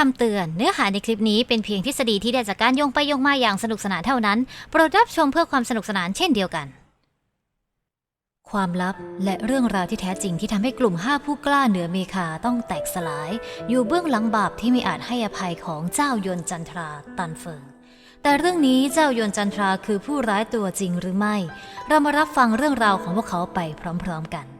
คำเตือน เนื้อหาในคลิปนี้เป็นเพียงทฤษฎีที่ได้จากการโยงไปโยงมาอย่างสนุกสนานเท่านั้น โปรดรับชมเพื่อความสนุกสนานเช่นเดียวกัน ความลับและเรื่องราวที่แท้จริงที่ทำให้กลุ่มห้าผู้กล้าเหนือเมคาต้องแตกสลาย อยู่เบื้องหลังบาปที่ไม่อาจให้อภัยของเจ้ายนจันทราตันเฟิงแต่เรื่องนี้เจ้ายนจันทราคือผู้ร้ายตัวจริงหรือไม่ เรามารับฟังเรื่องราวของพวกเขาไปพร้อม ๆ กัน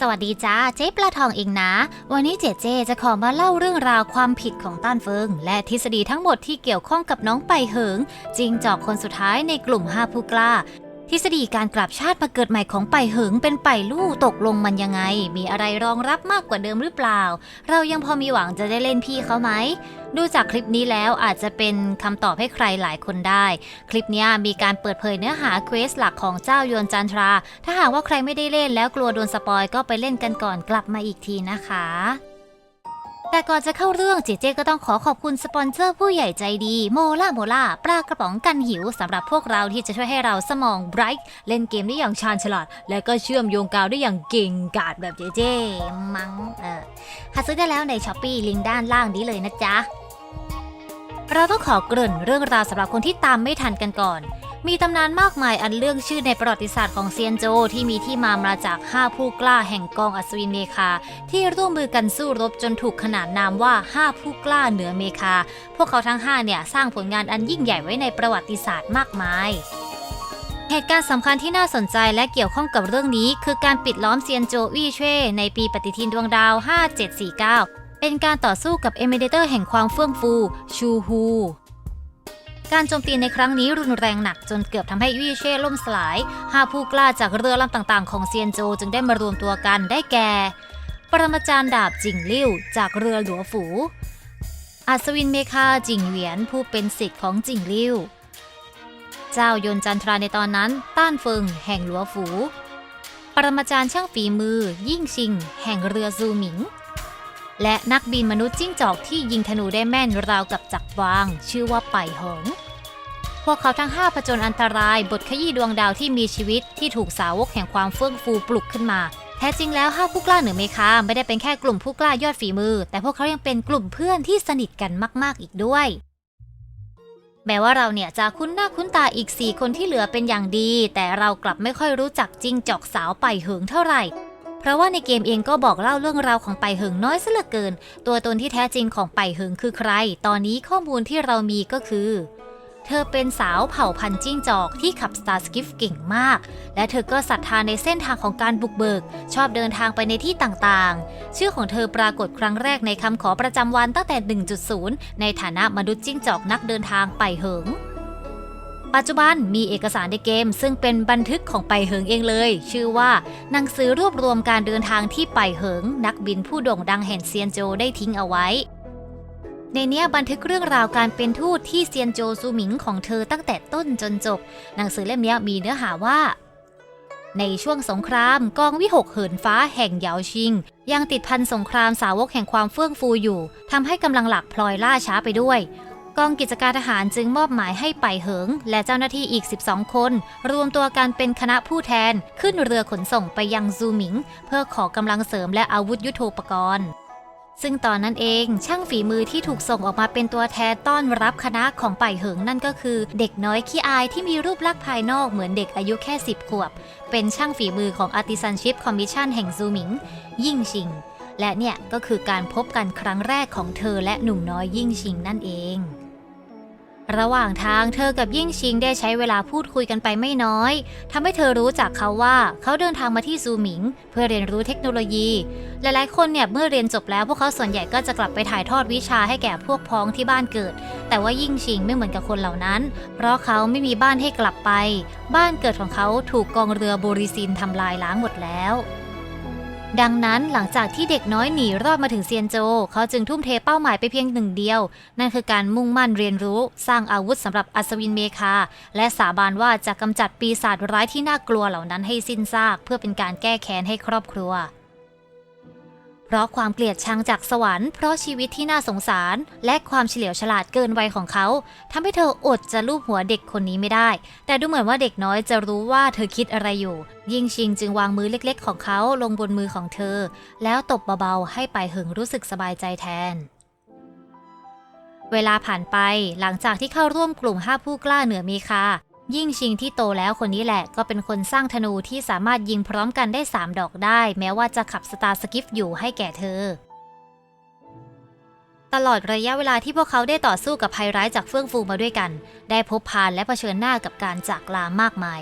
สวัสดีจ้าเจ๊ปลาทองเองนะ วันนี้เจเจจะขอมาเล่าเรื่องราวความผิดของต้านเฟิง และทฤษฎีทั้งหมดที่เกี่ยวข้องกับน้องไปเหิงจริงจอกคนสุดท้ายในกลุ่มห้าผู้กล้า ทฤษฎีการกลับชาติมาเกิดใหม่ของไปเหิงเป็นไปลู่ตกลงมันยังไง มีอะไรรองรับมากกว่าเดิมหรือเปล่า เรายังพอมีหวังจะได้เล่นพี่เขาไหม ดูจากคลิปนี้แล้วอาจจะเป็นคำตอบให้ใครหลายคนได้ คลิปนี้มีการเปิดเผยเนื้อหาเควสหลักของเจ้ายวนจันทรา ถ้าหากว่าใครไม่ได้เล่นแล้วกลัวโดนสปอยก็ไปเล่นกันก่อนกลับมาอีกทีนะคะ แต่ก่อนจะเข้าเรื่องเจเจก็ต้องขอขอบคุณสปอนเซอร์ผู้ใหญ่ใจดีโมล่าโมล่าปลากระป๋องกันหิวสำหรับพวกเราที่จะช่วยให้เราสมองไบรท์เล่นเกมได้อย่างชาญฉลาด และก็เชื่อมโยงกาวได้อย่างเก่งกาจแบบเจเจมัง้งเออหาซื้อได้แล้วในช้อปปี้ลิงก์ด้านล่างนี้เลยนะจ๊ะเราต้องขอเกริ่นเรื่องราวสำหรับคนที่ตามไม่ทันกันก่อน มีตำนานมากมายอันเรื่องชื่อในประวัติศาสตร์ของเซียนโจที่มีที่มามาจาก 5 ผู้กล้าแห่งกองอัศวินเมคา ที่ร่วมมือกันสู้รบจนถูกขนานนามว่า 5 ผู้กล้าเหนือเมคา พวกเขาทั้ง 5 เนี่ยสร้างผลงานอันยิ่งใหญ่ไว้ในประวัติศาสตร์มากมายเหตุการณ์สำคัญที่น่าสนใจและเกี่ยวข้องกับเรื่องนี้ คือการปิดล้อมเซียนโจวี่เช่ ในปีปฏิทินดวงดาว 5749 เป็นการต่อสู้กับเอเมเดเตอร์แห่งความเฟื่องฟู ชูฮู การโจมตีในครั้งนี้รุนแรงหนักจนเกือบทำให้วี่เช่ล่มสลายห้าผู้กล้าจากเรือลำต่างๆ ของเซียนโจจึงได้มารวมตัวกันได้แก่ ปรมาจารย์ดาบจิงลิ่วจากเรือหลัวฝู อัศวินเมคาจิงเหวียนผู้เป็นศิษย์ของจิงลิ่วเจ้ายนจันทราในตอนนั้น ต้านเฟิงแห่งหลัวฝู ปรมาจารย์ช่างฝีมือ ยิ่งชิง แห่งเรือซูหมิง และนักบินมนุษย์จิ้งจอกที่ยิงธนูได้แม่นราวกับจักรวาง ชื่อว่าไปหง พวกเขาทั้งห้าผจญอันตรายบทขยี้ดวงดาวที่มีชีวิตที่ถูกสาวกแห่งความเฟื่องฟูปลุกขึ้นมา แท้จริงแล้วห้าผู้กล้าเหนือเมคาไม่ได้เป็นแค่กลุ่มผู้กล้ายอดฝีมือ แต่พวกเขายังเป็นกลุ่มเพื่อนที่สนิทกันมากๆอีกด้วยแม้ว่าเราเนี่ยจะคุ้นหน้าคุ้นตาอีก 4 คนที่เหลือเป็นอย่างดี แต่เรากลับไม่ค่อยรู้จักจิ้งจอกสาวไปเหิงเท่าไหร่ เพราะว่าในเกมเองก็บอกเล่าเรื่องราวของไปเหิงน้อยซะเหลือเกิน ตัวตนที่แท้จริงของไปเหิงคือใคร ตอนนี้ข้อมูลที่เรามีก็คือ เธอเป็นสาวเผ่าพันธุ์จิ้งจอกที่ขับ Star Skiff เก่งมาก และเธอก็ศรัทธาในเส้นทางของการบุกเบิก ชอบเดินทางไปในที่ต่างๆ ชื่อของเธอปรากฏครั้งแรกในคำขอประจำวันตั้งแต่ 1.0 ในฐานะมนุษย์จิ้งจอกนักเดินทางไปเหิง ปัจจุบันมีเอกสารในเกม ซึ่งเป็นบันทึกของไปเหิงเองเลย ชื่อว่าหนังสือรวบรวมการเดินทางที่ไปเหิง นักบินผู้โด่งดังแห่งเซียนโจได้ทิ้งเอาไว้ ในเนี้ยบันทึกเรื่องราวการเป็นทูตที่เซียนโจซูหมิงของเธอตั้งแต่ต้นจนจบ หนังสือเล่มนี้มีเนื้อหาว่าในช่วงสงครามกองวิหกเหินฟ้าแห่งเหยาชิง ยังติดพันสงครามสาวกแห่งความเฟื่องฟูอยู่ทำให้กำลังหลักพลอยล่าช้าไปด้วย กองกิจการทหารจึงมอบหมายให้ไปเหิง และเจ้าหน้าที่อีก 12 คน รวมตัวกันเป็นคณะผู้แทน ขึ้นเรือขนส่งไปยังซูหมิง เพื่อขอกำลังเสริมและอาวุธยุโทโธปกรณ์ซึ่งตอนนั้นเองช่างฝีมือที่ถูกส่งออกมาเป็นตัวแทนต้อนรับคณะของไปเหิงนั่นก็คือ เด็กน้อยขี้อายที่มีรูปลักษณ์ภายนอกเหมือนเด็กอายุแค่ 10 ขวบ เป็นช่างฝีมือของ Artisanship Commission แห่งซูหมิง ยิ่งชิง และเนี่ยก็คือการพบกันครั้งแรกของเธอและหนุ่มน้อยยิ่งชิงนั่นเอง ระหว่างทางเธอกับยิ่งชิงได้ใช้เวลาพูดคุยกันไปไม่น้อยทำให้เธอรู้จักเขาว่าเขาเดินทางมาที่ซูหมิง เพื่อเรียนรู้เทคโนโลยี หลายๆ คนเนี่ยเมื่อเรียนจบแล้วพวกเขาส่วนใหญ่ก็จะกลับไปถ่ายทอดวิชาให้แก่พวกพ้องที่บ้านเกิด แต่ว่ายิ่งชิงไม่เหมือนกับคนเหล่านั้น เพราะเขาไม่มีบ้านให้กลับไป บ้านเกิดของเขาถูกกองเรือโบริซินทำลายล้างหมดแล้ว ดังนั้นหลังจากที่เด็กน้อยหนีรอดมาถึงเซียนโจ เขาจึงทุ่มเทเป้าหมายไปเพียงหนึ่งเดียว นั่นคือการมุ่งมั่นเรียนรู้ สร้างอาวุธสำหรับอัศวินเมคา และสาบานว่าจะกำจัดปีศาจร้ายที่น่ากลัวเหล่านั้นให้สิ้นซาก เพื่อเป็นการแก้แค้นให้ครอบครัว ราะความเกลียดชังจากสวรรค์เพราะชีวิตที่น่าสงสาร และความเฉลียวฉลาดเกินวัยของเขาทำให้เธออดจะลูบหัวเด็กคนนี้ไม่ได้ แต่ดูเหมือนว่าเด็กน้อยจะรู้ว่าเธอคิดอะไรอยู่ ยิ่งชิงจึงวางมือเล็กๆ ของเขาลงบนมือของเธอ แล้วตบเบาๆ ให้ไปหิงรู้สึกสบายใจแทนเวลาผ่านไปหลังจากที่เข้าร่วมกลุ่มห้าผู้กล้าเหนือมีคา ยิ่งชิงที่โตแล้วคนนี้แหละก็เป็นคนสร้างธนูที่สามารถยิงพร้อมกันได้ 3 ดอกได้ แม้ว่าจะขับสตาร์สกิฟอยู่ให้แก่เธอ ตลอดระยะเวลาที่พวกเขาได้ต่อสู้กับภัยร้ายจากเฟื่องฟูมาด้วยกัน ได้พบพานและเผชิญหน้ากับการจากลามากมาย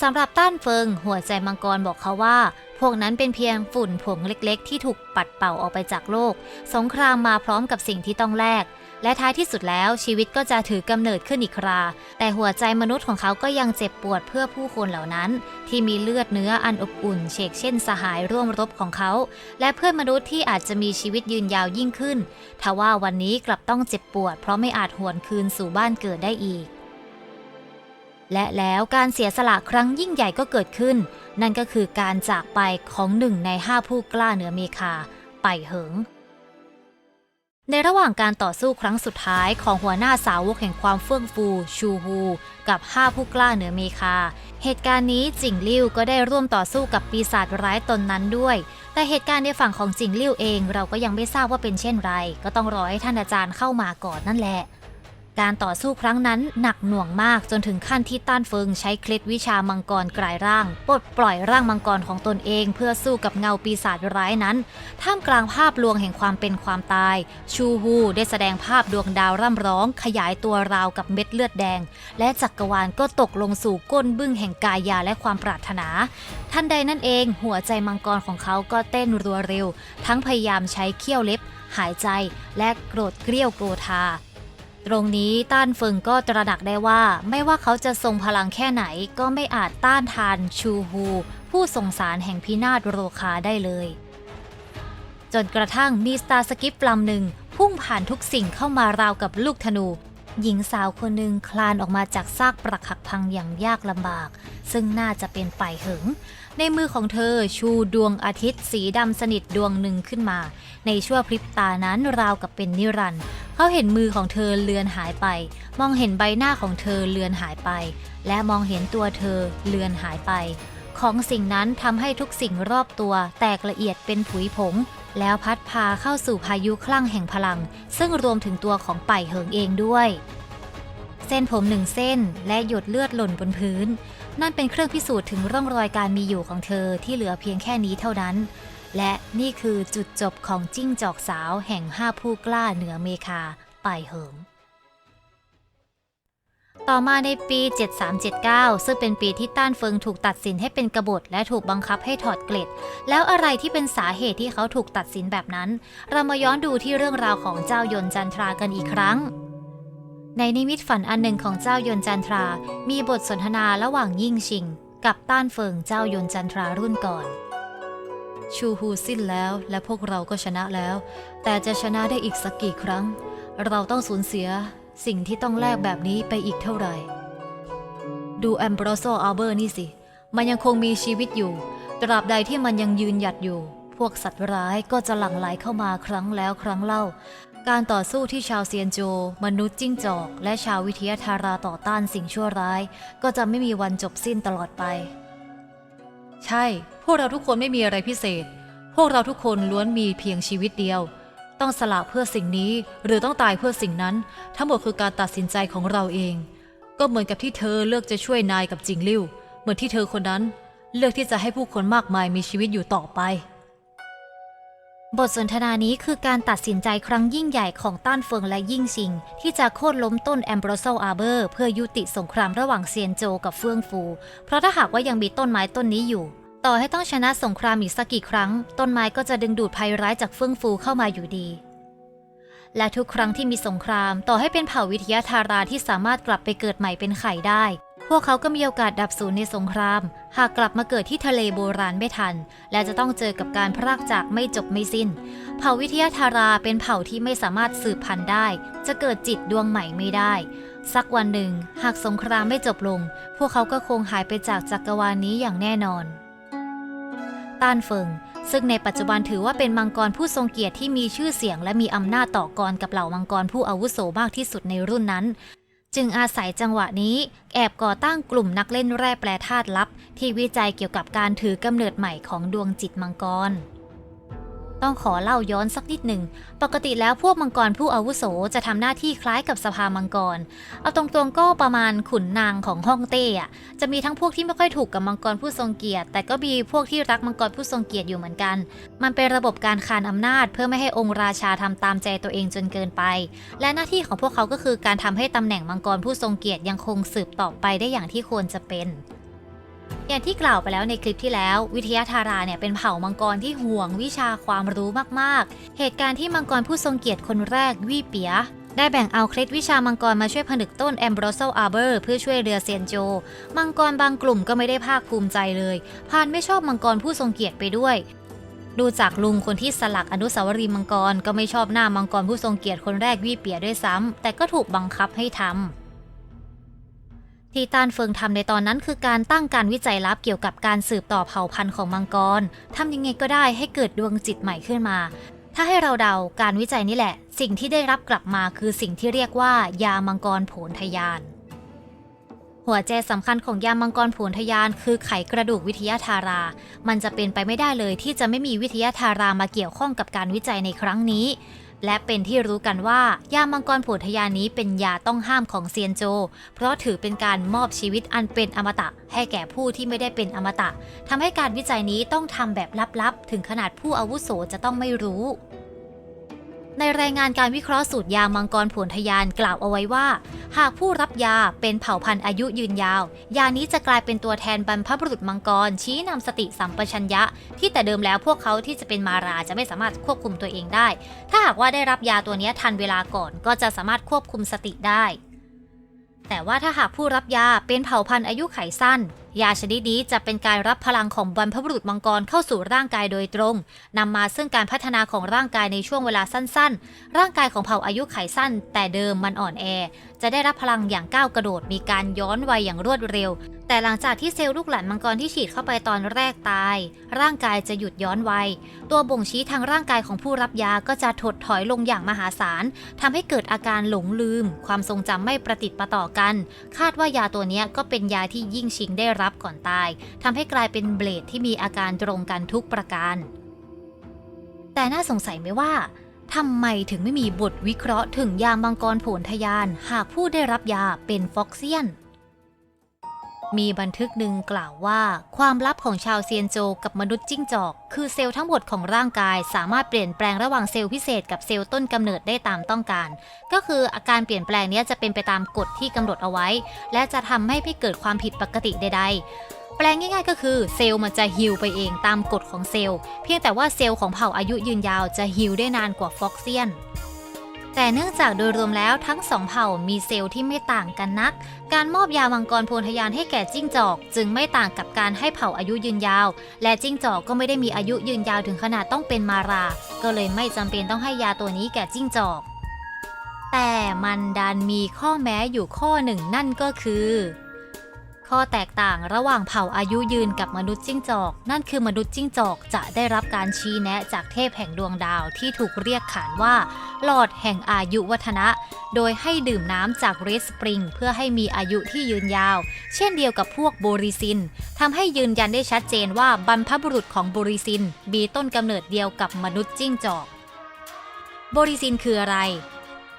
สำหรับต้านเฟิง หัวใจมังกรบอกเขาว่า พวกนั้นเป็นเพียงฝุ่นผงเล็กๆ ที่ถูกปัดเป่าออกไปจากโลก สงครามมาพร้อมกับสิ่งที่ต้องแลก และท้ายที่สุดแล้วชีวิตก็จะถือกำเนิดขึ้นอีกครา แต่หัวใจมนุษย์ของเขาก็ยังเจ็บปวดเพื่อผู้คนเหล่านั้น ที่มีเลือดเนื้ออันอบอุ่นเชกเช่นสหายร่วมรบของเขา และเพื่อนมนุษย์ที่อาจจะมีชีวิตยืนยาวยิ่งขึ้น ทว่าวันนี้กลับต้องเจ็บปวด เพราะไม่อาจหวนคืนสู่บ้านเกิดได้อีก และแล้วการเสียสละครั้งยิ่งใหญ่ก็เกิดขึ้น นั่นก็คือการจากไปของหนึ่งในห้าผู้กล้าเหนือเมคา ไปเหิง ในระหว่างการต่อสู้ครั้งสุดท้ายของหัวหน้าสาวกแห่งความเฟื่องฟู ชูฮู กับห้าผู้กล้าเหนือเมคา เหตุการณ์นี้จิงลิ่วก็ได้ร่วมต่อสู้กับปีศาจร้ายตนนั้นด้วย แต่เหตุการณ์ในฝั่งของจิงลิ่วเอง เราก็ยังไม่ทราบว่าเป็นเช่นไร ก็ต้องรอให้ท่านอาจารย์เข้ามาก่อนนั่นแหละ การต่อสู้ครั้งนั้นหนักหน่วงมากจนถึงขั้นที่ต้านเฟิงใช้เคล็ดวิชามังกรกลายร่าง ปลดปล่อยร่างมังกรของตนเอง เพื่อสู้กับเงาปีศาจร้ายนั้น ท่ามกลางภาพลวงแห่งความเป็นความตาย ชูฮูได้แสดงภาพดวงดาวร่ำร้อง ขยายตัวราวกับเม็ดเลือดแดง และจักรวาลก็ตกลงสู่ก้นบึ้งแห่งกายาและความปรารถนาทันใดนั่นเองหัวใจมังกรของเขาก็เต้นรัวเร็ว ทั้งพยายามใช้เขี้ยวเล็บ หายใจ และโกรธเกรี้ยวโกรธา ตรงนี้ต้านเฟิงก็ตระหนักได้ว่า ไม่ว่าเขาจะทรงพลังแค่ไหนก็ไม่อาจต้านทานชูฮู ผู้ส่งสารแห่งพินาศโรคาได้เลย จนกระทั่งมีสตาร์สกิปลำหนึ่งพุ่งผ่านทุกสิ่งเข้ามาราวกับลูกธนู หญิงสาวคนหนึ่งคลานออกมาจากซากปรักหักพังอย่างยากลำบาก ซึ่งน่าจะเป็นไปายเหิงในมือของเธอชูดวงอาทิตย์สีดำสนิทดวงหนึ่งขึ้นมา ในชั่วพริบตานั้นราวกับเป็นนิรันด์เขาเห็นมือของเธอเลือนหายไป มองเห็นใบหน้าของเธอเลือนหายไป และมองเห็นตัวเธอเลือนหายไป ของสิ่งนั้นทำให้ทุกสิ่งรอบตัวแตกละเอียดเป็นผุยผง แล้วพัดพาเข้าสู่พายุคลั่งแห่งพลัง ซึ่งรวมถึงตัวของป่เหิงเองด้วย เส้นผมหนึ่งเส้นและหยดเลือดหล่นบนพื้น นั่นเป็นเครื่องพิสูจน์ถึงร่องรอยการมีอยู่ของเธอที่เหลือเพียงแค่นี้เท่านั้น และนี่คือจุดจบของจิ้งจอกสาวแห่งห้าผู้กล้าเหนือเมคาป่เหิง ต่อมาในปี 7379 ซึ่งเป็นปีที่ต้านเฟิงถูกตัดสินให้เป็นกบฏและถูกบังคับให้ถอดเกล็ด แล้วอะไรที่เป็นสาเหตุที่เขาถูกตัดสินแบบนั้น เรามาย้อนดูที่เรื่องราวของเจ้ายนจันทรากันอีกครั้ง ในนิมิตฝันอันหนึ่งของเจ้ายนจันทรา มีบทสนทนาระหว่างยิ่งชิง กับต้านเฟิงเจ้ายนจันทรารุ่นก่อนชูฮูสิ้นแล้วและพวกเราก็ชนะแล้ว แต่จะชนะได้อีกสักกี่ครั้ง เราต้องสูญเสีย สิ่งที่ต้องแลกแบบนี้ไปอีกเท่าไหร่ ดูแอมโบรโซอาร์เบอร์นี่สิ มันยังคงมีชีวิตอยู่ ตราบใดที่มันยังยืนหยัดอยู่ พวกสัตว์ร้ายก็จะหลั่งไหลเข้ามาครั้งแล้วครั้งเล่า การต่อสู้ที่ชาวเซียนโจ มนุษย์จิ้งจอก และชาววิทยาธาราต่อต้านสิ่งชั่วร้าย ก็จะไม่มีวันจบสิ้นตลอดไป ใช่ พวกเราทุกคนไม่มีอะไรพิเศษ พวกเราทุกคนล้วนมีเพียงชีวิตเดียว ต้องสละเพื่อสิ่งนี้หรือต้องตายเพื่อสิ่งนั้น ทั้งหมดคือการตัดสินใจของเราเอง ก็เหมือนกับที่เธอเลือกจะช่วยนายกับจิงลิ่วเหมือนที่เธอคนนั้น เลือกที่จะให้ผู้คนมากมายมีชีวิตอยู่ต่อไป บทสนทนานี้คือการตัดสินใจครั้งยิ่งใหญ่ของต้านเฟิงและยิ่งชิง ที่จะโค่นล้มต้นแอมโบรโซอาเบอร์ เพื่อยุติสงครามระหว่างเซียนโจกับเฟื่องฟู เพราะถ้าหากว่ายังมีต้นไม้ต้นนี้อยู่ ต่อให้ต้องชนะสงครามอีกสักกี่ครั้ง ต้นไม้ก็จะดึงดูดภัยร้ายจากเฟื่องฟูเข้ามาอยู่ดี และทุกครั้งที่มีสงคราม ต่อให้เป็นเผ่าวิทยาธาราที่สามารถกลับไปเกิดใหม่เป็นไข่ได้ พวกเขาก็มีโอกาสดับสูญในสงคราม หากกลับมาเกิดที่ทะเลโบราณไม่ทัน และจะต้องเจอกับการพรากจากไม่จบไม่สิ้น เผ่าวิทยาธาราเป็นเผ่าที่ไม่สามารถสืบพันธุ์ได้ จะเกิดจิตดวงใหม่ไม่ได้สักวันหนึ่ง หากสงครามไม่จบลง พวกเขาก็คงหายไปจากจักรวาลนี้อย่างแน่นอน ต้านเฟิง ซึ่งในปัจจุบันถือว่าเป็นมังกรผู้ทรงเกียรติที่มีชื่อเสียง และมีอำนาจต่อกรกับเหล่ามังกรผู้อาวุโสมากที่สุดในรุ่นนั้น จึงอาศัยจังหวะนี้ แอบก่อตั้งกลุ่มนักเล่นแร่แปรธาตุลับ ที่วิจัยเกี่ยวกับการถือกำเนิดใหม่ของดวงจิตมังกร ต้องขอเล่าย้อนสักนิดหนึ่ง ปกติแล้วพวกมังกรผู้อาวุโสจะทำหน้าที่คล้ายกับสภามังกร เอาตรงๆก็ประมาณขุนนางของฮ่องเต้อะจะมีทั้งพวกที่ไม่ค่อยถูกกับมังกรผู้ทรงเกียรติ แต่ก็มีพวกที่รักมังกรผู้ทรงเกียรติอยู่เหมือนกัน มันเป็นระบบการคานอำนาจ เพื่อไม่ให้องค์ราชาทำตามใจตัวเองจนเกินไป และหน้าที่ของพวกเขาก็คือการทำให้ตำแหน่งมังกรผู้ทรงเกียรติยังคงสืบต่อไปได้อย่างที่ควรจะเป็น อย่างที่กล่าวไปแล้วในคลิปที่แล้ว วิทยาธาราเนี่ยเป็นเผ่ามังกรที่ห่วงวิชาความรู้มากๆ เหตุการณ์ที่มังกรผู้ทรงเกียรติคนแรกวี่เปียได้แบ่งเอาเคล็ดวิชามังกรมาช่วยผนึกต้นแอมโบรโซอาร์เบอร์เพื่อช่วยเรือเซียนโจ มังกรบางกลุ่มก็ไม่ได้ภาคภูมิใจเลยพานไม่ชอบมังกรผู้ทรงเกียรติไปด้วย ดูจากลุงคนที่สลักอนุสาวรีย์มังกรก็ไม่ชอบหน้ามังกรผู้ทรงเกียรติคนแรกวี่เปียด้วยซ้ำแต่ก็ถูกบังคับให้ทำ ที่ตานเฟิงทำในตอนนั้นคือการตั้งการวิจัยลับเกี่ยวกับการสืบต่อเผ่าพันธุ์ของมังกรทำยังไงก็ได้ให้เกิดดวงจิตใหม่ขึ้นมา ถ้าให้เราเดาการวิจัยนี่แหละ สิ่งที่ได้รับกลับมาคือสิ่งที่เรียกว่า ยามังกรผลทยาน หัวใจสำคัญของยามังกรผลทยาน คือไขกระดูกวิทยาธารา มันจะเป็นไปไม่ได้เลยที่จะไม่มีวิทยาธารามาเกี่ยวข้องกับการวิจัยในครั้งนี้ และเป็นที่รู้กันว่ายามังกรโผลทยานนี้เป็นยาต้องห้ามของเซียนโจ เพราะถือเป็นการมอบชีวิตอันเป็นอมตะ ให้แก่ผู้ที่ไม่ได้เป็นอมตะทำให้การวิจัยนี้ต้องทำแบบลับๆ ถึงขนาดผู้อาวุโสจะต้องไม่รู้ ในรายงานการวิเคราะห์สูตรยามังกรผลทยานกล่าวเอาไว้ว่า หากผู้รับยาเป็นเผ่าพันธุ์อายุยืนยาว ยานี้จะกลายเป็นตัวแทนบรรพบุรุษมังกร ชี้นำสติสัมปชัญญะ ที่แต่เดิมแล้วพวกเขาที่จะเป็นมาราจะไม่สามารถควบคุมตัวเองได้ ถ้าหากว่าได้รับยาตัวนี้ทันเวลาก่อนก็จะสามารถควบคุมสติได้ แต่ว่าถ้าหากผู้รับยาเป็นเผ่าพันธุ์อายุไขสั้น ยาชนิดนี้จะเป็นการรับพลังของบรรพบุรุษมังกรเข้าสู่ร่างกายโดยตรงนำมาซึ่งการพัฒนาของร่างกายในช่วงเวลาสั้นๆ ร่างกายของเผ่าอายุไขสั้น แต่เดิมมันอ่อนแอ จะได้รับพลังอย่างก้าวกระโดดมีการย้อนวัยอย่างรวดเร็ว แต่หลังจากที่เซลล์ลูกหลานมังกรที่ฉีดเข้าไปตอนแรกตาย ร่างกายจะหยุดย้อนวัย ตัวบ่งชี้ทางร่างกายของผู้รับยาก็จะถดถอยลงอย่างมหาศาลทำให้เกิดอาการหลงลืม ความทรงจำไม่ประติดประต่อกัน คาดว่ายาตัวนี้ก็เป็นยาที่ยิ่งชิงได้รับก่อนตายทำให้กลายเป็นเบลดที่มีอาการตรงกันทุกประการ แต่น่าสงสัยไหมว่า ทำไมถึงไม่มีบทวิเคราะห์ถึงยามังกรโผลทยาน หากผู้ได้รับยาเป็นฟ็อกเซียน มีบันทึกหนึ่งกล่าวว่า ความลับของชาวเซียนโจกับมนุษย์จิ้งจอก คือเซลล์ทั้งหมดของร่างกาย สามารถเปลี่ยนแปลงระหว่างเซลล์พิเศษกับเซลล์ต้นกำเนิดได้ตามต้องการ ก็คืออาการเปลี่ยนแปลงนี้จะเป็นไปตามกฎที่กำหนดเอาไว้ และจะทำให้ไม่เกิดความผิดปกติใดๆ แปลงง่ายๆ ก็คือเซลล์มันจะฮิลไปเองตามกฎของเซลล์ เพียงแต่ว่าเซลล์ของเผ่าอายุยืนยาวจะฮิลได้นานกว่าฟ็อกเซียน แต่เนื่องจากโดยรวมแล้วทั้งสองเผ่ามีเซลล์ที่ไม่ต่างกันนัก การมอบยามังกรโพลทยานให้แก่จิ้งจอก จึงไม่ต่างกับการให้เผ่าอายุยืนยาว และจิ้งจอกก็ไม่ได้มีอายุยืนยาวถึงขนาดต้องเป็นมารา ก็เลยไม่จำเป็นต้องให้ยาตัวนี้แก่จิ้งจอก แต่มันดันมีข้อแม้อยู่ข้อหนึ่งนั่นก็คือ ข้อแตกต่างระหว่างเผ่าอายุยืนกับมนุษย์จิ้งจอก นั่นคือมนุษย์จิ้งจอกจะได้รับการชี้แนะจากเทพแห่งดวงดาวที่ถูกเรียกขานว่า หลอดแห่งอายุวัฒนะ โดยให้ดื่มน้ำจากเรสปริง เพื่อให้มีอายุที่ยืนยาว เช่นเดียวกับพวกโบริซินทำให้ยืนยันได้ชัดเจนว่าบรรพบุรุษของโบริซินมีต้นกำเนิดเดียวกับมนุษย์จิ้งจอก โบริซินคืออะไร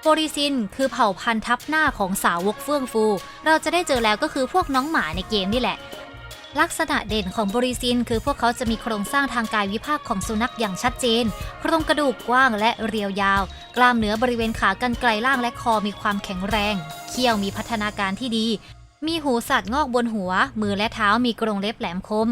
โบริซินคือเผ่าพันธุ์ทับหน้าของสาวกเฟื่องฟู เราจะได้เจอแล้วก็คือพวกน้องหมาในเกมนี่แหละ ลักษณะเด่นของบริซิน คือพวกเขาจะมีโครงสร้างทางกายวิภาคของสุนัขอย่างชัดเจน โครงกระดูกกว้างและเรียวยาว กล้ามเนื้อบริเวณขากรรไกรล่างและคอมีความแข็งแรง เขี้ยวมีพัฒนาการที่ดี มีหูสัตว์งอกบนหัว มือและเท้ามีกรงเล็บแหลมคม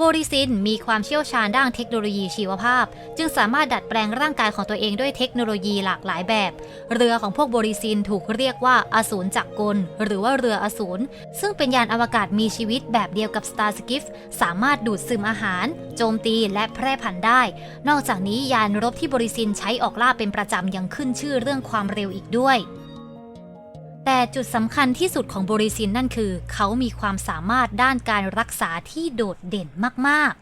โบริซินมีความเชี่ยวชาญด้านเทคโนโลยีชีวภาพ จึงสามารถดัดแปลงร่างกายของตัวเองด้วยเทคโนโลยีหลากหลายแบบ เรือของพวกโบริซินถูกเรียกว่าอสูรจักรกล หรือว่าเรืออสูรซึ่งเป็นยานอวกาศมีชีวิตแบบเดียวกับ Star s k i f สามารถดูดซึมอาหาร โจมตีและแพร่พันธุ์ได้ นอกจากนี้ยานรบที่โบริซินใช้ออกล่าเป็นประจำยังขึ้นชื่อเรื่องความเร็วอีกด้วย แต่จุดสำคัญที่สุดของโบริซินนั่นคือ เขามีความสามารถด้านการรักษาที่โดดเด่นมาก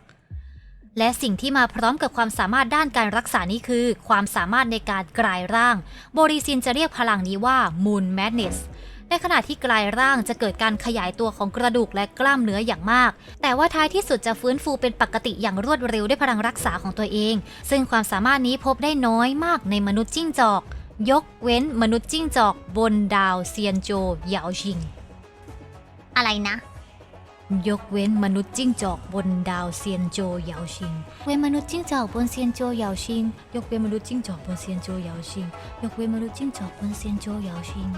ๆ และสิ่งที่มาพร้อมกับความสามารถด้านการรักษานี้คือ ความสามารถในการกลายร่าง โบริซินจะเรียกพลังนี้ว่า Moon Madness ในขณะที่กลายร่างจะเกิดการขยายตัวของกระดูกและกล้ามเนื้ออย่างมาก แต่ว่าท้ายที่สุดจะฟื้นฟูเป็นปกติอย่างรวดเร็วด้วยพลังรักษาของตัวเอง ซึ่งความสามารถนี้พบได้น้อยมากในมนุษย์จิ้งจอก ยกเว้นมนุษย์จิ้งจอกบนดาวเซียนโจเหยาชิง อะไรนะ ยกเว้นมนุษย์จิ้งจอกบนดาวเซียนโจเหยาชิง เว้นมนุษย์จิ้งจอกบนเซียนโจเหยาชิง ยกเว้นมนุษย์จิ้งจอกบนเซียนโจเหยาชิง ยกเว้นมนุษย์จิ้งจอกบนเซียนโจเหยาชิง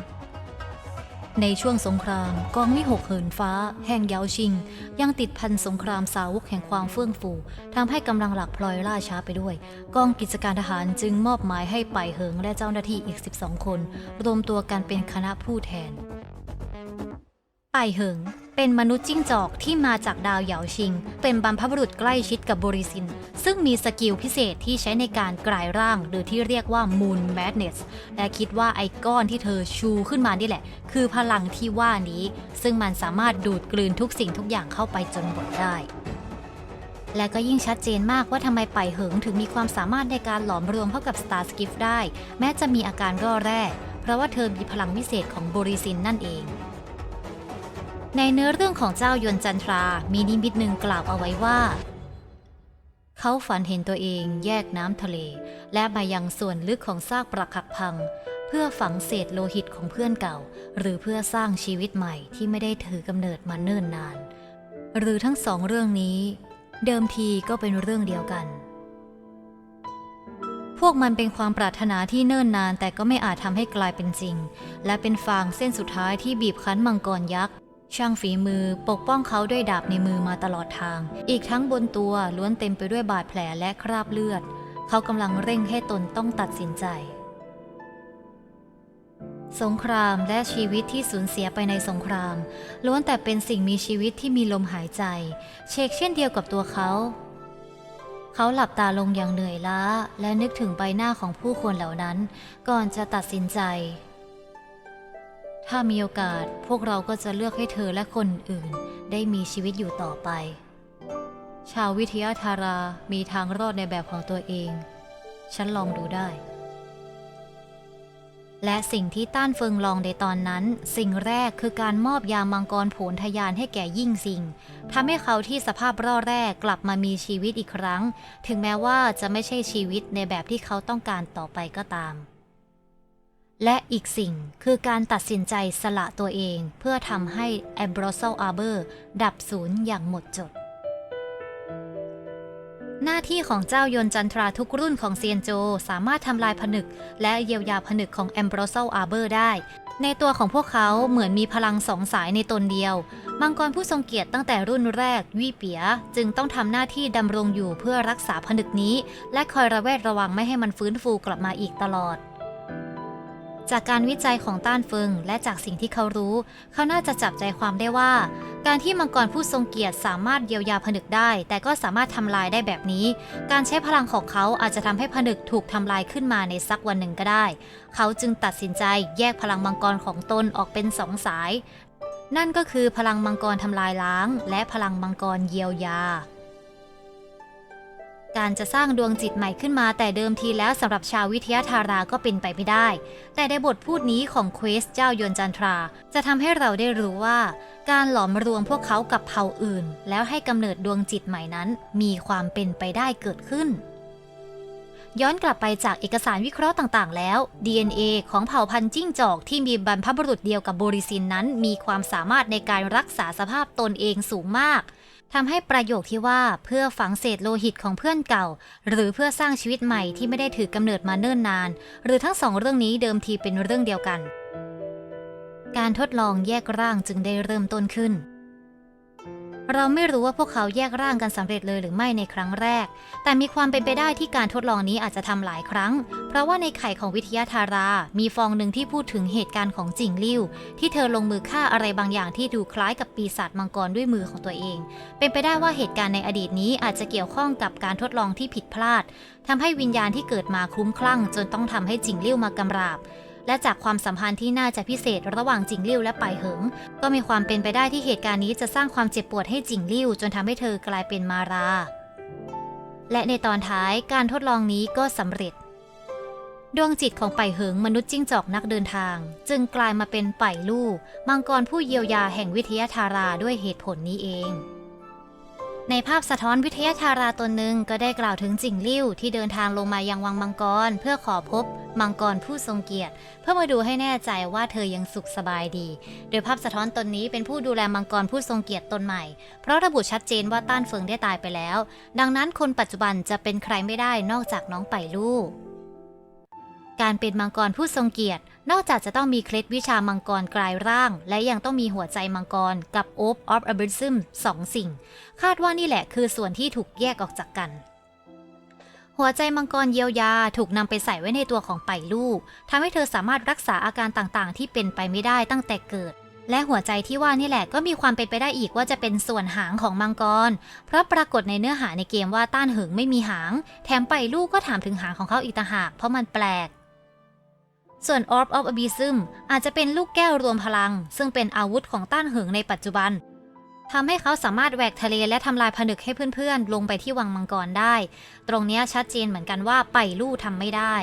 ในช่วงสงครามกองวิหกเหินฟ้า แห่งเยาชิง ยังติดพันสงครามสาวกแห่งความเฟื่องฟูทำให้กำลังหลักพลอยล่าช้าไปด้วย กองกิจการทหารจึงมอบหมายให้ไปเหิงและเจ้าหน้าที่อีก 12 คน รวมตัวกันเป็นคณะผู้แทนไปเหิง เป็นมนุษย์จิ้งจอกที่มาจากดาวเหยาชิง เป็นบรรพบุรุษใกล้ชิดกับบริซิน ซึ่งมีสกิลพิเศษที่ใช้ในการกลายร่าง หรือที่เรียกว่า Moon Madness และคิดว่าไอ้ก้อนที่เธอชูขึ้นมานี่แหละ คือพลังที่ว่านี้ ซึ่งมันสามารถดูดกลืนทุกสิ่งทุกอย่างเข้าไปจนหมดได้และก็ยิ่งชัดเจนมากว่าทำไมไปเหิงถึงมีความสามารถในการหลอมรวมเข้ากับ Star s k i f ได้ แม้จะมีอาการร่อแร่ เพราะว่าเธอมีพลังวิเศษของบริซินนั่นเอง ในเนื้อเรื่องของเจ้ายนจันทรา มีนิมิตหนึ่งกล่าวเอาไว้ว่า เขาฝันเห็นตัวเองแยกน้ำทะเล และมายังส่วนลึกของซากปรักหักพัง เพื่อฝังเศษโลหิตของเพื่อนเก่า หรือเพื่อสร้างชีวิตใหม่ที่ไม่ได้ถือกำเนิดมาเนิ่นนาน หรือทั้งสองเรื่องนี้ เดิมทีก็เป็นเรื่องเดียวกันพวกมันเป็นความปรารถนาที่เนิ่นนานแต่ก็ไม่อาจทำให้กลายเป็นจริง และเป็นฟางเส้นสุดท้ายที่บีบคั้นมังกรยักษ์ ช่างฝีมือปกป้องเขาด้วยดาบในมือมาตลอดทาง อีกทั้งบนตัวล้วนเต็มไปด้วยบาดแผลและคราบเลือด เขากำลังเร่งให้ตนต้องตัดสินใจ สงครามและชีวิตที่สูญเสียไปในสงคราม ล้วนแต่เป็นสิ่งมีชีวิตที่มีลมหายใจ เชกเช่นเดียวกับตัวเขา เขาหลับตาลงอย่างเหนื่อยล้า และนึกถึงใบหน้าของผู้คนเหล่านั้น ก่อนจะตัดสินใจ ถ้ามีโอกาสพวกเราก็จะเลือกให้เธอและคนอื่น ได้มีชีวิตอยู่ต่อไป ชาววิทยาธารามีทางรอดในแบบของตัวเอง ฉันลองดูได้ และสิ่งที่ต้านเฟิงลองในตอนนั้น สิ่งแรกคือการมอบยามังกรโผลทยานให้แก่ยิ่งสิงทำให้เขาที่สภาพร่อแรกกลับมามีชีวิตอีกครั้ง ถึงแม้ว่าจะไม่ใช่ชีวิตในแบบที่เขาต้องการต่อไปก็ตาม และอีกสิ่งคือการตัดสินใจสละตัวเองเพื่อทำให้ a m b r o s a l Arbor ดับสูญอย่างหมดจด หน้าที่ของเจ้ายนจันทราทุกรุ่นของเซียนโจสามารถทำลายผนึก และเยียวยาผนึกของ a m b r o s a l Arbor ได้ ในตัวของพวกเขาเหมือนมีพลังสองสายในตนเดียว มังกรผู้ทรงเกียรติตั้งแต่รุ่นแรกวี่เปีย จึงต้องทำหน้าที่ดำรงอยู่เพื่อรักษาผนึกนี้ และคอยระแวดระวังไม่ให้มันฟื้นฟูกลับมาอีกตลอด จากการวิจัยของต้านเฟิง และจากสิ่งที่เขารู้ เขาน่าจะจับใจความได้ว่า การที่มังกรผู้ทรงเกียรติสามารถเยียวยาผนึกได้ แต่ก็สามารถทำลายได้แบบนี้ การใช้พลังของเขาอาจจะทำให้ผนึกถูกทำลายขึ้นมาในสักวันหนึ่งก็ได้ เขาจึงตัดสินใจแยกพลังมังกรของตนออกเป็นสองสาย นั่นก็คือพลังมังกรทำลายล้าง และพลังมังกรเยียวยา การจะสร้างดวงจิตใหม่ขึ้นมาแต่เดิมทีแล้วสำหรับชาววิทยาธาราก็เป็นไปไม่ได้ แต่ในบทพูดนี้ของเควสเจ้ายนจันทรา จะทำให้เราได้รู้ว่า การหลอมรวมพวกเขากับเผ่าอื่น แล้วให้กำเนิดดวงจิตใหม่นั้น มีความเป็นไปได้เกิดขึ้น ย้อนกลับไปจากเอกสารวิเคราะห์ต่างๆ แล้ว DNA ของเผ่าพันธุ์จิ้งจอกที่มีบรรพบุรุษเดียวกับโบริซินนั้น มีความสามารถในการรักษาสภาพตนเองสูงมาก ทำให้ประโยคที่ว่าเพื่อฝังเศษโลหิตของเพื่อนเก่า หรือเพื่อสร้างชีวิตใหม่ที่ไม่ได้ถือกำเนิดมาเนิ่นนาน หรือทั้งสองเรื่องนี้เดิมทีเป็นเรื่องเดียวกัน การทดลองแยกร่างจึงได้เริ่มต้นขึ้น เราไม่รู้ว่าพวกเขาแยกร่างกันสำเร็จเลยหรือไม่ในครั้งแรก แต่มีความเป็นไปได้ที่การทดลองนี้อาจจะทำหลายครั้ง เพราะว่าในไข่ของวิทยาธารา มีฟองหนึ่งที่พูดถึงเหตุการณ์ของจิงลิ่วที่เธอลงมือฆ่าอะไรบางอย่างที่ดูคล้ายกับปีศาจมังกรด้วยมือของตัวเอง เป็นไปได้ว่าเหตุการณ์ในอดีตนี้อาจจะเกี่ยวข้องกับการทดลองที่ผิดพลาดทำให้วิญญาณที่เกิดมาคลุ้มคลั่ง จนต้องทำให้จิงลิ่วมากำราบ และจากความสัมพันธ์ที่น่าจะพิเศษระหว่างจิงลิ่วและไปเหิง ก็มีความเป็นไปได้ที่เหตุการณ์นี้จะสร้างความเจ็บปวดให้จิงลิ่วจนทำให้เธอกลายเป็นมารา และในตอนท้ายการทดลองนี้ก็สำเร็จ ดวงจิตของไปเหิงมนุษย์จิ้งจอกนักเดินทาง จึงกลายมาเป็นไปลู่มังกรผู้เยียวยาแห่งวิทยาธาราด้วยเหตุผลนี้เอง ในภาพสะท้อนวิทยาธาราตนหนึ่งก็ได้กล่าวถึงจิงลิ่วที่เดินทางลงมายังวังมังกร เพื่อขอพบมังกรผู้ทรงเกียรติ เพื่อมาดูให้แน่ใจว่าเธอยังสุขสบายดี โดยภาพสะท้อนตนนี้เป็นผู้ดูแลมังกรผู้ทรงเกียรติตนใหม่ เพราะระบุชัดเจนว่าต้านเฟิงได้ตายไปแล้ว ดังนั้นคนปัจจุบันจะเป็นใครไม่ได้นอกจากน้องไปลู่การเป็นมังกรผู้ทรงเกียรติ นอกจากจะต้องมีเคล็ดวิชามังกรกลายร่าง และยังต้องมีหัวใจมังกรกับโอ of ออฟอ b บ s ซึมสองสิ่ง คาดว่านี่แหละคือส่วนที่ถูกแยกออกจากกัน หัวใจมังกรเยียวยาถูกนำไปใส่ไว้ในตัวของไปลู่ทำให้เธอสามารถรักษาอาการต่างๆ ที่เป็นไปไม่ได้ตั้งแต่เกิด และหัวใจที่ว่านี่แหละก็มีความเป็นไปได้อีกว่าจะเป็นส่วนหางของมังกร เพราะปรากฏในเนื้อหาในเกมว่าต้านเหิงไม่มีหาง แถมไปลู่ก็ถามถึงหางของเขาอีกต่างหาก เพราะมันแปลก ส่วน Orb of Abyssum อาจจะเป็นลูกแก้วรวมพลัง ซึ่งเป็นอาวุธของต้านเหิงในปัจจุบันทำให้เขาสามารถแหวกทะเลและทำลายผนึกให้เพื่อนๆ ลงไปที่วังมังกรได้ ตรงนี้ชัดเจนเหมือนกันว่าไปลู่ทำไม่ได้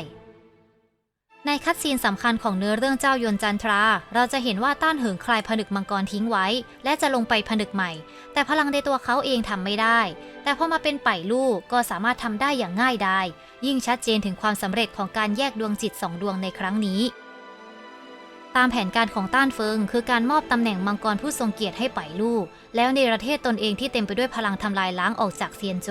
ในคัดซีนสำคัญของเนื้อเรื่องเจ้ายนจันทรา เราจะเห็นว่าต้านเหิงคลายผนึกมังกรทิ้งไว้ และจะลงไปผนึกใหม่ แต่พลังในตัวเขาเองทำไม่ได้ แต่พอมาเป็นไปลู่ก็สามารถทำได้อย่างง่ายดายยิ่งชัดเจนถึงความสำเร็จของการแยกดวงจิตสองดวงในครั้งนี้ ตามแผนการของต้านเฟิง คือการมอบตำแหน่งมังกรผู้ทรงเกียรติให้ไปลู่แล้วในประเทศตนเองที่เต็มไปด้วยพลังทำลายล้างออกจากเซียนโจ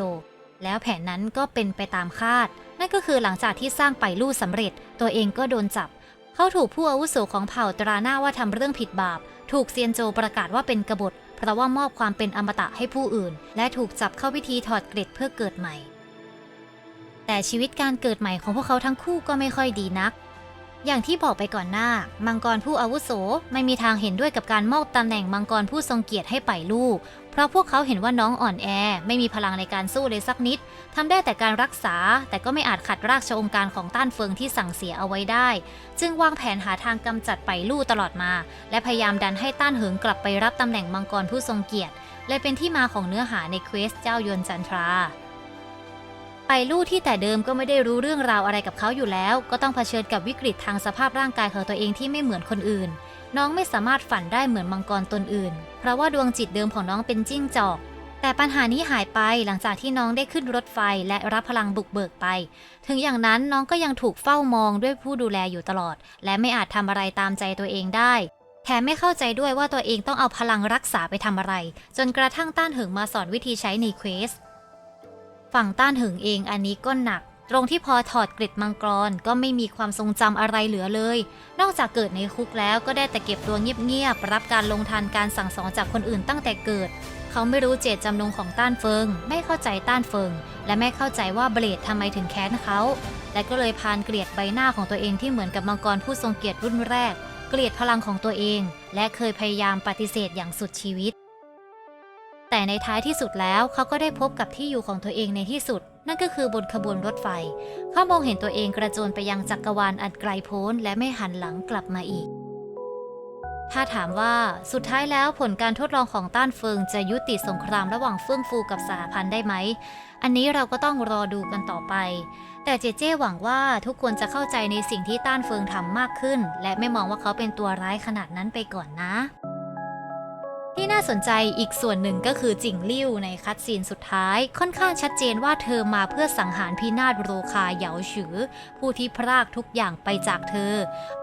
แล้วแผนนั้นก็เป็นไปตามคาด นั่นก็คือหลังจากที่สร้างไปลู่สำเร็จ ตัวเองก็โดนจับ เขาถูกผู้อาวุโสของเผ่าตราหน้าว่าทำเรื่องผิดบาป ถูกเซียนโจประกาศว่าเป็นกบฏ เพราะว่ามอบความเป็นอมตะให้ผู้อื่น และถูกจับเข้าพิธีถอดเกล็ดเพื่อเกิดใหม่ แต่ชีวิตการเกิดใหม่ของพวกเขาทั้งคู่ก็ไม่ค่อยดีนัก อย่างที่บอกไปก่อนหน้า มังกรผู้อาวุโสไม่มีทางเห็นด้วยกับการมอบตำแหน่งมังกรผู้ทรงเกียรติให้ไปลูก เพราะพวกเขาเห็นว่าน้องอ่อนแอ ไม่มีพลังในการสู้เลยสักนิดทำได้แต่การรักษา แต่ก็ไม่อาจขัดรากชองค์การของต้านเฟิงที่สั่งเสียเอาไว้ได้ จึงวางแผนหาทางกำจัดไปลู่ตลอดมา และพยายามดันให้ต้านเหิงกลับไปรับตำแหน่งมังกรผู้ทรงเกียรติเลยเป็นที่มาของเนื้อหาในเควสเจ้ายนจันทราไปลู่ที่แต่เดิมก็ไม่ได้รู้เรื่องราวอะไรกับเขาอยู่แล้ว ก็ต้องเผชิญกับวิกฤตทางสภาพร่างกายของตัวเองที่ไม่เหมือนคนอื่น น้องไม่สามารถฝันได้เหมือนมังกรตนอื่น เพราะว่าดวงจิตเดิมของน้องเป็นจิ้งจอก แต่ปัญหานี้หายไปหลังจากที่น้องได้ขึ้นรถไฟและรับพลังบุกเบิกไป ถึงอย่างนั้นน้องก็ยังถูกเฝ้ามองด้วยผู้ดูแลอยู่ตลอด และไม่อาจทำอะไรตามใจตัวเองได้แถมไม่เข้าใจด้วยว่าตัวเองต้องเอาพลังรักษาไปทำอะไร จนกระทั่งต้านหิงมาสอนวิธีใช้ในเควส ฝั่งต้านหึงเองอันนี้ก็หนัก ตรงที่พอถอดกล็ดมังกรก็ไม่มีความทรงจำอะไรเหลือเลย นอกจากเกิดในคุกแล้วก็ได้แต่เก็บตัวเงียบๆรับการลงทันการสั่งสอนจากคนอื่นตั้งแต่เกิด เขาไม่รู้เจตจำนงของต้านเฟิง ไม่เข้าใจต้านเฟิง และไม่เข้าใจว่าเบลดทำไมถึงแค้นเขา และก็เลยพานเกลียดใบหน้าของตัวเองที่เหมือนกับมังกรผู้ทรงเกียรติรุ่นแรก เกลียดพลังของตัวเอง และเคยพยายามปฏิเสธอย่างสุดชีวิต แต่ในท้ายที่สุดแล้วเขาก็ได้พบกับที่อยู่ของตัวเองในที่สุด นั่นก็คือบนขบวนรถไฟ เขามองเห็นตัวเองกระโจนไปยังจักรวาลอันไกลโพ้นและไม่หันหลังกลับมาอีก ถ้าถามว่าสุดท้ายแล้วผลการทดลองของต้านเฟิงจะยุติสงครามระหว่างเฟื่องฟูกับสหพันธ์ได้ไหม อันนี้เราก็ต้องรอดูกันต่อไป แต่เจเจ้หวังว่าทุกคนจะเข้าใจในสิ่งที่ต้านเฟิงทำมากขึ้น และไม่มองว่าเขาเป็นตัวร้ายขนาดนั้นไปก่อนนะ ที่น่าสนใจอีกส่วนหนึ่งก็คือจิงลิ่วในคัดซีนสุดท้าย ค่อนข้างชัดเจนว่าเธอมาเพื่อสังหารพินาศโรคาเหยาฉือ ผู้ที่พรากทุกอย่างไปจากเธอ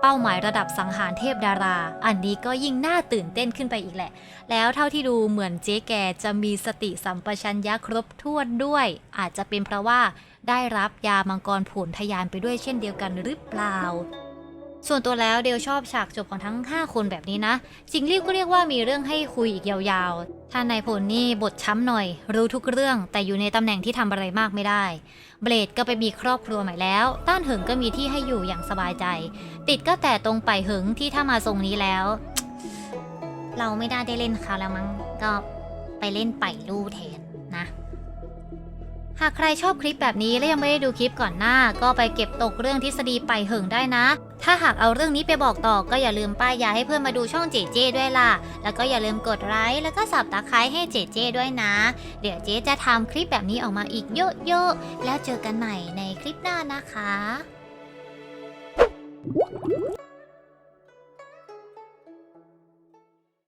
เป้าหมายระดับสังหารเทพดารา อันนี้ก็ยิ่งน่าตื่นเต้นขึ้นไปอีกแหละ แล้วเท่าที่ดูเหมือนเจ๊แกจะมีสติสัมปชัญญะครบถ้วนด้วย อาจจะเป็นเพราะว่าได้รับยามังกรผลทยานไปด้วยเช่นเดียวกันหรือเปล่า ส่วนตัวแล้วเดลชอบฉากจบของทั้ง 5 คนแบบนี้นะ จิงลี่ก็เรียกว่ามีเรื่องให้คุยอีกยาวๆถ้านายพลนี่บทช้ำหน่อย รู้ทุกเรื่อง แต่อยู่ในตำแหน่งที่ทำอะไรมากไม่ได้ เบลดก็ไปมีครอบครัวใหม่แล้ว ต้านเหิงก็มีที่ให้อยู่อย่างสบายใจ ติดก็แต่ตรงไปเหิงที่ถ้ามาทรงนี้แล้ว เราไม่ได้ได้เล่นเขาแล้วมั้ง ก็ไปเล่นไปลู่แทน หากใครชอบคลิปแบบนี้และยังไม่ได้ดูคลิปก่อนหน้า ก็ไปเก็บตกเรื่องทฤษฎีไปเหิงได้นะ ถ้าหากเอาเรื่องนี้ไปบอกต่อก็อย่าลืมป้ายยาให้เพื่อนมาดูช่องเจเจด้วยล่ะ แล้วก็อย่าลืมกดไลค์แล้วก็สับตะไคร้ให้เจเจด้วยนะ เดี๋ยวเจจะทำคลิปแบบนี้ออกมาอีกเยอะๆแล้วเจอกันใหม่ในคลิปหน้านะคะ